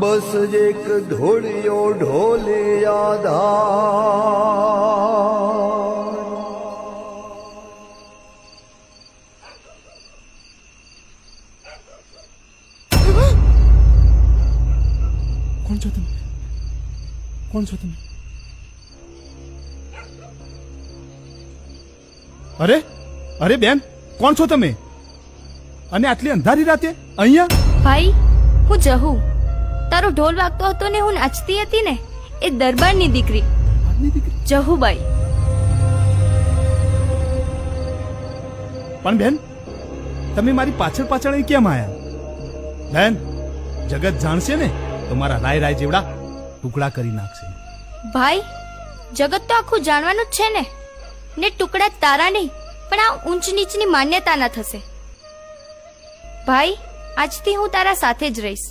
બસ એક ધોળિયો ઢોલે આધાર. કોણ છો તમે? કોણ છો તમે? અરે અરે બેન કોણ છો તમે? અને આટલી અંધારી રાતે અહીંયા? ભાઈ હું જહુ. તારો ઢોલ વાગતો હતો ને હું નાચતી હતી ને એ દરબારની દીકરી જહુબાઈ. પણ બેન તમે મારી પાછળ પાછળ અહીં કેમ આયા? બેન જગત જાણશે ને તો મારા રાય રાય જેવડા ટુકડા કરી નાખશે. ભાઈ જગત તો આખું જાણવાનું જ છે ને. ને ટુકડા તારા નહીં પણ આ ઊંચ નીચની માન્યતાના થશે. ભાઈ આજથી હું તારા સાથે જ રહીશ.